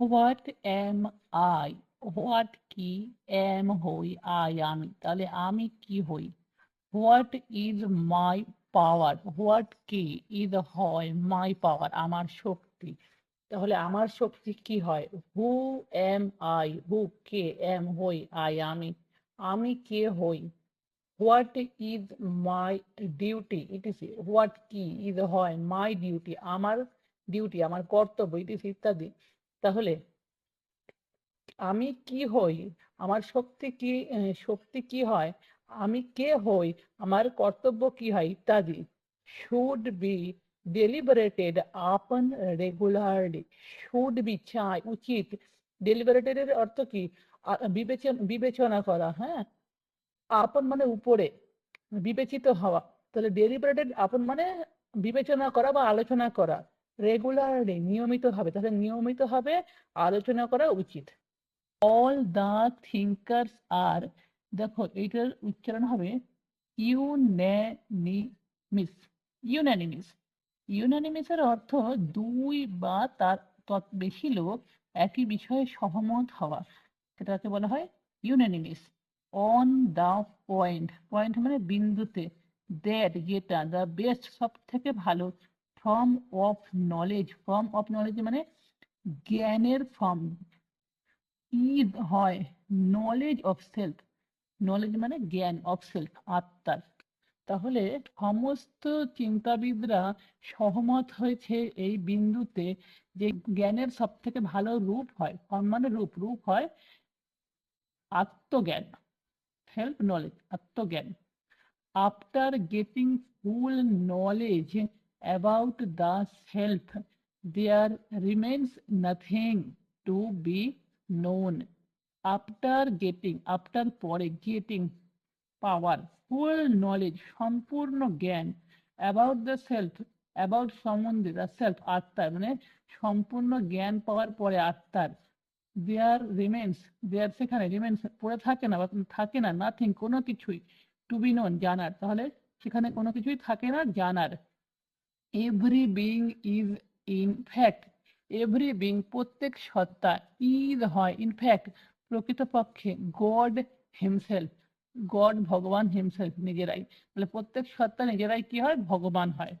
What am I what কি am হই I আমি তাহলে আমি কি হই what is my power what কি ইজ হয় মাই পাওয়ার আমার শক্তি তাহলে আমার শক্তি কি হয় হু এম আই হু কে এম হই আই আমি আমি কে হই what is my duty etc what কি ইজ হয় মাই ডিউটি আমার ডিউটি আমার কর্তব্য ইটিসি ইত্যাদি তাহলে আমি কি হই? আমার শক্তি কি শক্তি কি হয়? আমি কে হই? আমার কর্তব্য কি হয়? ইত্যাদি। শুড বি ডেলিবারেটেড আপন রেগুলারলি শুড বি চাই, উচিত। ডেলিবারেটেড এর অর্থ কি? বিবেচনা বিবেচনা করা হ্যাঁ? আপন মানে উপরে, বিবেচিত হওয়া। তাহলে ডেলিবারেটেড আপন মানে বিবেচনা করা বা আলোচনা করা। রেগুলারলি নিয়মিত হবে তাহলে নিয়মিত হবে আলোচনা করা উচিত। অল দা থিঙ্কার্স আর দেখো এটার উচ্চারণ হবে ইউন্যানিমিস ইউন্যানিমিস ইউন্যানিমিসের অর্থ দুই বা তার বেশি লোক একই বিষয়ে সহমত হওয়া। সেটাকে বলা হয় unanimous on the point point মানে বিন্দুতে দ্যাট যেটা দ্য বেস্ট সব থেকে ভালো। Form of knowledge form of knowledge মানে জ্ঞানের ফর্ম ইদ হয়? নলেজ অফ সেলফ নলেজ মানে জ্ঞান অফ সেলফ আত্মার। তাহলে সমস্ত চিন্তাবিদরা সহমত হয়েছে এই বিন্দুতে যে জ্ঞানের সব থেকে ভালো রূপ হয়। ফর্ম মানে রূপ? রূপ হয় আত্মজ্ঞান সেলফ নলেজ আত্মজ্ঞান। After getting full knowledge about the self there remains nothing to be known. After getting after পরে গেটিং পাওয়ার ফুল নলেজ সম্পূর্ণ জ্ঞান অ্যাবাউট দ্য সেলফ অ্যাবাউট সম্বন্ধে দ্য সেলফ আত্মার মানে সম্পূর্ণ জ্ঞান পাওয়ার পরে আত্মার দেয়ার রিমেন্স দেয়ার সেখানে রিমেন্স পড়ে থাকে না বা থাকে না নাথিং কোনো কিছুই টু বি নোন জানার, তাহলে সেখানে কোনো কিছুই থাকে না, জানার। Every being is in fact every being প্রত্যেক সত্তা ইজ হয় ইনফ্যাক্ট প্রকৃতপক্ষে গড হিমসেলফ গড ভগবান হিমসেলফ নিজেরাই। তাহলে প্রত্যেক সত্তা নিজেরাই কি হয়? ভগবান হয়।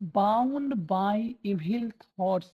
Bound by evil thoughts